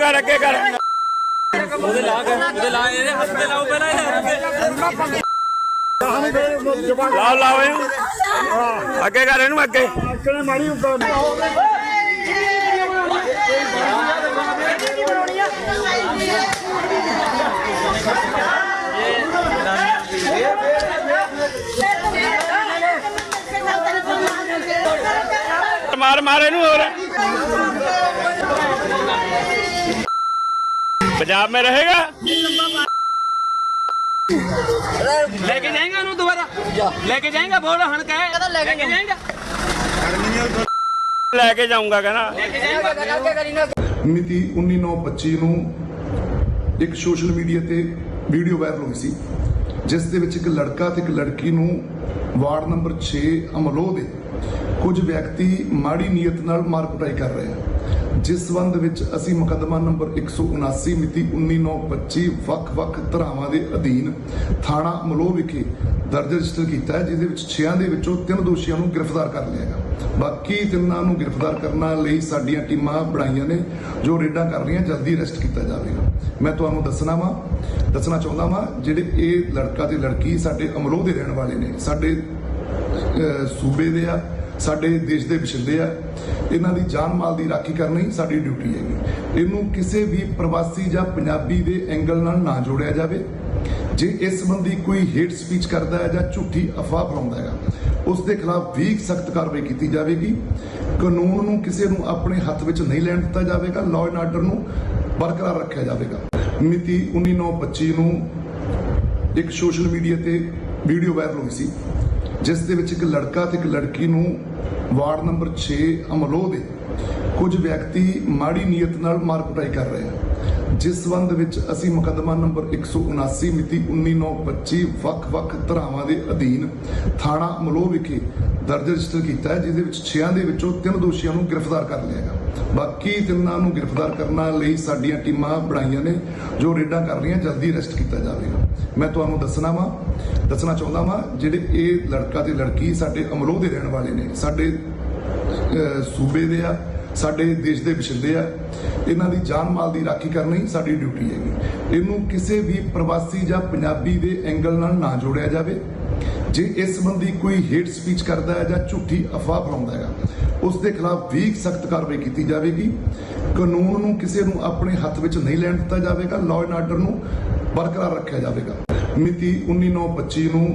ਕਰ ਅੱਗੇ ਕਰ। ਉਹਦੇ ਲਾ ਕੇ ਉਹਦੇ ਲਾ ਇਹਦੇ ਹੱਥ ਤੇ ਲਾਓ ਪਹਿਲਾਂ ਇਹਦੇ ਲਾਓ ਲਾਓ ਇਹਨੂੰ। ਅੱਗੇ ਕਰ ਇਹਨੂੰ ਅੱਗੇ। ਮਾਰ ਮਾਰ ਇਹਨੂੰ ਹੋਰ। पंजाब में रहेगा लेके जाएंगे ਉਹਨੂੰ ਦੁਬਾਰਾ लेके जाएंगे बोल हन कहे लेके जाएंगे ਲੈ ਕੇ ਜਾਊਂਗਾ ਕਹਿੰਦਾ ਮਿਤੀ 19/9/25 ਨੂੰ ਇੱਕ ਸੋਸ਼ਲ ਮੀਡੀਆ ਤੇ ਵੀਡੀਓ ਵਾਇਰਲ ਹੋਈ ਸੀ ਜਿਸ ਦੇ ਵਿੱਚ ਇੱਕ ਲੜਕਾ ਤੇ ਇੱਕ ਲੜਕੀ ਨੂੰ ਵਾਰਡ ਨੰਬਰ 6 ਅਮਲੋਹ ਦੇ ਕੁਝ ਵਿਅਕਤੀ ਮਾੜੀ ਨੀਅਤ ਨਾਲ ਮਾਰ ਕੁਟਾਈ ਕਰ ਰਹੇ ਹਨ। ਜਿਸ ਸੰਬੰਧ ਵਿੱਚ ਅਸੀਂ ਮੁਕੱਦਮਾ ਨੰਬਰ 179 ਮਿਤੀ 19/9/25 ਵੱਖ-ਵੱਖ ਧਾਰਾਵਾਂ ਦੇ ਅਧੀਨ ਥਾਣਾ ਅਮਲੋਹ ਵਿਖੇ ਦਰਜ ਰਜਿਸਟਰ ਕੀਤਾ ਹੈ, ਜਿਹਦੇ ਵਿੱਚ 6 ਦੇ ਵਿੱਚੋਂ ਤਿੰਨ ਦੋਸ਼ੀਆਂ ਨੂੰ ਗ੍ਰਿਫਤਾਰ ਕਰ ਲਿਆ ਗਿਆ। ਬਾਕੀ ਤਿੰਨਾਂ ਨੂੰ ਗ੍ਰਿਫਤਾਰ ਕਰਨ ਲਈ ਸਾਡੀਆਂ ਟੀਮਾਂ ਬਣਾਈਆਂ ਨੇ, ਜੋ ਰੇਡਾਂ ਕਰ ਰਹੀਆਂ, ਜਲਦੀ ਅਰੈਸਟ ਕੀਤਾ ਜਾਵੇਗਾ। ਮੈਂ ਤੁਹਾਨੂੰ ਦੱਸਣਾ ਵਾਂ, ਦੱਸਣਾ ਚਾਹੁੰਦਾ ਵਾਂ, ਜਿਹੜੇ ਇਹ ਲੜਕਾ ਤੇ ਲੜਕੀ ਸਾਡੇ ਅਮਲੋਹ ਦੇ ਰਹਿਣ ਵਾਲੇ ਨੇ, ਸਾਡੇ ਸੂਬੇ ਦੇ ਆ ਸਾਡੇ ਦੇਸ਼ ਦੇ ਵਸਿੰਦੇ ਆ, ਇਹਨਾਂ ਦੀ ਜਾਨ ਮਾਲ ਦੀ ਰਾਖੀ ਕਰਨੀ ਸਾਡੀ ਡਿਊਟੀ ਹੈਗੀ। ਇਹਨੂੰ ਕਿਸੇ ਵੀ ਪ੍ਰਵਾਸੀ ਜਾਂ ਪੰਜਾਬੀ ਦੇ ਐਂਗਲ ਨਾਲ ਨਾ ਜੋੜਿਆ ਜਾਵੇ। ਜੇ ਇਸ ਸੰਬੰਧੀ ਕੋਈ ਹੇਟ ਸਪੀਚ ਕਰਦਾ ਹੈ ਜਾਂ ਝੂਠੀ ਅਫਵਾਹ ਫੈਲਾਉਂਦਾ ਹੈਗਾ, ਉਸ ਦੇ ਖਿਲਾਫ ਵੀ ਸਖਤ ਕਾਰਵਾਈ ਕੀਤੀ ਜਾਵੇਗੀ। ਕਾਨੂੰਨ ਨੂੰ ਕਿਸੇ ਨੂੰ ਆਪਣੇ ਹੱਥ ਵਿੱਚ ਨਹੀਂ ਲੈਣ ਦਿੱਤਾ ਜਾਵੇਗਾ ਲਾਅ ਐਂਡ ਆਰਡਰ ਨੂੰ ਬਰਕਰਾਰ ਰੱਖਿਆ ਜਾਵੇਗਾ। ਮਿਤੀ 19/9/25 ਨੂੰ ਇੱਕ ਸੋਸ਼ਲ ਮੀਡੀਆ ਤੇ ਵੀਡੀਓ ਵਾਇਰਲ ਹੋਈ ਸੀ। ਜਿਸ ਦੇ ਵਿੱਚ ਇੱਕ ਲੜਕਾ ਤੇ ਇੱਕ ਲੜਕੀ ਨੂੰ ਵਾਰਡ ਨੰਬਰ 6 ਅਮਲੋਹ ਦੇ ਕੁਝ ਵਿਅਕਤੀ ਮਾੜੀ ਨੀਅਤ ਨਾਲ ਮਾਰ ਕੁਟਾਈ ਕਰ ਰਹੇ ਹਨ। ਜਿਸ ਸੰਬੰਧ ਵਿੱਚ ਅਸੀਂ ਮੁਕੱਦਮਾ ਨੰਬਰ 179 ਮਿਤੀ 19/9/25 ਵੱਖ-ਵੱਖ ਧਾਰਾਵਾਂ ਦੇ ਅਧੀਨ ਥਾਣਾ ਅਮਲੋਹ ਵਿਖੇ ਦਰਜ ਰਜਿਸਟਰ ਕੀਤਾ ਹੈ, ਜਿਹਦੇ ਵਿੱਚ 6 ਦੇ ਵਿੱਚੋਂ ਤਿੰਨ ਦੋਸ਼ੀਆਂ ਨੂੰ ਗ੍ਰਿਫਤਾਰ ਕਰ ਲਿਆ ਗਿਆ। ਬਾਕੀ ਤਿੰਨਾਂ ਨੂੰ ਗ੍ਰਿਫਤਾਰ ਕਰਨ ਲਈ ਸਾਡੀਆਂ ਟੀਮਾਂ ਬਣਾਈਆਂ ਨੇ, ਜੋ ਰੇਡਾਂ ਕਰ ਰਹੀਆਂ, ਜਲਦੀ ਅਰੈਸਟ ਕੀਤਾ ਜਾਵੇਗਾ ਮੈਂ ਤੁਹਾਨੂੰ ਦੱਸਣਾ ਵਾਂ, ਦੱਸਣਾ ਚਾਹੁੰਦਾ ਵਾਂ, ਜਿਹੜੇ ਇਹ ਲੜਕਾ ਤੇ ਲੜਕੀ ਸਾਡੇ ਅਮਲੋਹ ਦੇ ਰਹਿਣ ਵਾਲੇ ਨੇ, ਸਾਡੇ ਸੂਬੇ ਦੇ ਆ ਸਾਡੇ ਦੇਸ਼ ਦੇ ਵਿਛਿੰਦੇ ਆ, ਇਹਨਾਂ ਦੀ ਜਾਨ ਮਾਲ ਦੀ ਰਾਖੀ ਕਰਨੀ ਸਾਡੀ ਡਿਊਟੀ ਹੈਗੀ। ਇਹਨੂੰ ਕਿਸੇ ਵੀ ਪ੍ਰਵਾਸੀ ਜਾਂ ਪੰਜਾਬੀ ਦੇ ਐਂਗਲ ਨਾਲ ਨਾ ਜੋੜਿਆ ਜਾਵੇ। ਜੇ ਇਸ ਸੰਬੰਧੀ ਕੋਈ ਹੇਟ ਸਪੀਚ ਕਰਦਾ ਹੈ ਜਾਂ ਝੂਠੀ ਅਫਵਾਹ ਫੈਲਾਉਂਦਾ ਹੈਗਾ, ਉਸ ਦੇ ਖਿਲਾਫ ਵੀ ਸਖਤ ਕਾਰਵਾਈ ਕੀਤੀ ਜਾਵੇਗੀ। ਕਾਨੂੰਨ ਨੂੰ ਕਿਸੇ ਨੂੰ ਆਪਣੇ ਹੱਥ ਵਿੱਚ ਨਹੀਂ ਲੈਣ ਦਿੱਤਾ ਜਾਵੇਗਾ ਲਾਅ ਐਂਡ ਆਰਡਰ ਨੂੰ ਬਰਕਰਾਰ ਰੱਖਿਆ ਜਾਵੇਗਾ। ਮਿਤੀ 19/9/25 ਨੂੰ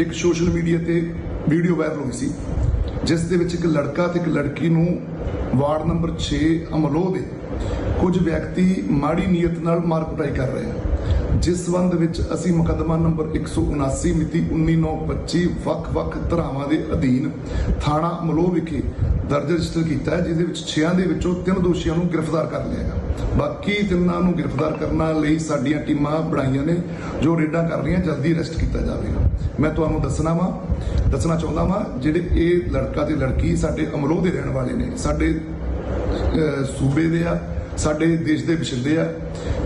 ਇੱਕ ਸੋਸ਼ਲ ਮੀਡੀਆ ਤੇ ਵੀਡੀਓ ਵਾਇਰਲ ਹੋਈ ਸੀ। ਜਿਸ ਦੇ ਵਿੱਚ ਇੱਕ ਲੜਕਾ ਤੇ ਇੱਕ ਲੜਕੀ ਨੂੰ ਵਾਰਡ ਨੰਬਰ 6 ਅਮਲੋਹ ਦੇ ਕੁਝ ਵਿਅਕਤੀ ਮਾੜੀ ਨੀਅਤ ਨਾਲ ਮਾਰ ਕੁਟਾਈ ਕਰ ਰਹੇ ਹਨ। ਜਿਸ ਸੰਬੰਧ ਵਿੱਚ ਅਸੀਂ ਮੁਕੱਦਮਾ ਨੰਬਰ 179 ਮਿਤੀ 19/9/25 ਵੱਖ-ਵੱਖ ਧਾਰਾਵਾਂ ਦੇ ਅਧੀਨ ਥਾਣਾ ਅਮਲੋਹ ਵਿਖੇ ਦਰਜ ਰਜਿਸਟਰ ਕੀਤਾ ਹੈ, ਜਿਹਦੇ ਵਿੱਚ 6 ਦੇ ਵਿੱਚੋਂ ਤਿੰਨ ਦੋਸ਼ੀਆਂ ਨੂੰ ਗ੍ਰਿਫਤਾਰ ਕਰ ਲਿਆ ਗਿਆ। ਬਾਕੀ ਤਿੰਨਾਂ ਨੂੰ ਗ੍ਰਿਫਤਾਰ ਕਰਨ ਲਈ ਸਾਡੀਆਂ ਟੀਮਾਂ ਬਣਾਈਆਂ ਨੇ, ਜੋ ਰੇਡਾਂ ਕਰ ਰਹੀਆਂ, ਜਲਦੀ ਅਰੈਸਟ ਕੀਤਾ ਜਾਵੇਗਾ। ਮੈਂ ਤੁਹਾਨੂੰ ਦੱਸਣਾ ਵਾਂ, ਦੱਸਣਾ ਚਾਹੁੰਦਾ ਵਾਂ, ਜਿਹੜੇ ਇਹ ਲੜਕਾ ਤੇ ਲੜਕੀ ਸਾਡੇ ਅਮਲੋਹ ਦੇ ਰਹਿਣ ਵਾਲੇ ਨੇ, ਸਾਡੇ ਸੂਬੇ ਦੇ ਆ ਸਾਡੇ ਦੇਸ਼ ਦੇ ਵਸਿੰਦੇ ਆ।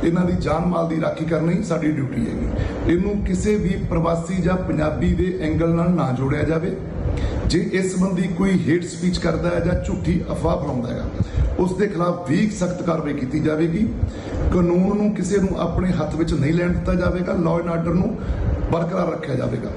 ਇਹਨਾਂ ਦੀ ਜਾਨ ਮਾਲ ਦੀ ਰਾਖੀ ਕਰਨੀ ਸਾਡੀ ਡਿਊਟੀ ਹੈਗੀ। ਇਹਨੂੰ ਕਿਸੇ ਵੀ ਪ੍ਰਵਾਸੀ ਜਾਂ ਪੰਜਾਬੀ ਦੇ ਐਂਗਲ ਨਾਲ ਨਾ ਜੋੜਿਆ ਜਾਵੇ। ਜੇ ਇਸ ਸੰਬੰਧੀ ਕੋਈ ਹੇਟ ਸਪੀਚ ਕਰਦਾ ਹੈ ਜਾਂ ਝੂਠੀ ਅਫਵਾਹ ਫੈਲਾਉਂਦਾ ਹੈਗਾ ਉਸ ਦੇ ਖਿਲਾਫ ਵੀ ਸਖਤ ਕਾਰਵਾਈ ਕੀਤੀ ਜਾਵੇਗੀ। ਕਾਨੂੰਨ ਨੂੰ ਕਿਸੇ ਨੂੰ ਆਪਣੇ ਹੱਥ ਵਿੱਚ ਨਹੀਂ ਲੈਣ ਦਿੱਤਾ ਜਾਵੇਗਾ ਲਾਅ ਐਂਡ ਆਰਡਰ ਨੂੰ ਬਰਕਰਾਰ ਰੱਖਿਆ ਜਾਵੇਗਾ।